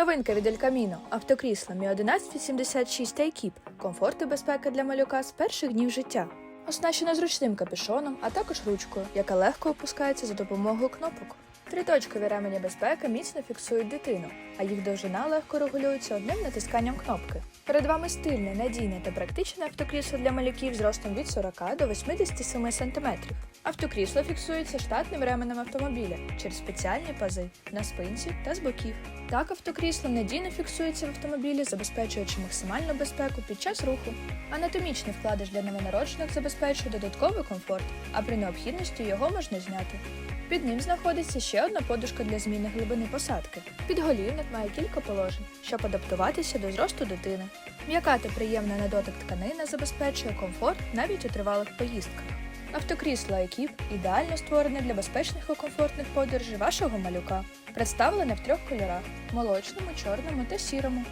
Новинка від El Camino – автокрісло Mi 1186 Keep. Комфорт і безпека для малюка з перших днів життя. Оснащено зручним капюшоном, а також ручкою, яка легко опускається за допомогою кнопок. Триточкові ремені безпеки міцно фіксують дитину, а їх довжина легко регулюється одним натисканням кнопки. Перед вами стильне, надійне та практичне автокрісло для малюків з ростом від 40 до 87 см. Автокрісло фіксується штатним ременем автомобіля через спеціальні пази на спинці та з боків. Так автокрісло надійно фіксується в автомобілі, забезпечуючи максимальну безпеку під час руху. Анатомічний вкладиш для новонароджених забезпечує додатковий комфорт, а при необхідності його можна зняти. Під ним знаходиться ще одна подушка для зміни глибини посадки. Підголівник має кілька положень, щоб адаптуватися до зросту дитини. М'яка та приємна на дотик тканина забезпечує комфорт навіть у тривалих поїздках. Автокрісло Екіп ідеально створене для безпечних і комфортних подорожей вашого малюка. Представлене в трьох кольорах молочному, чорному та сірому.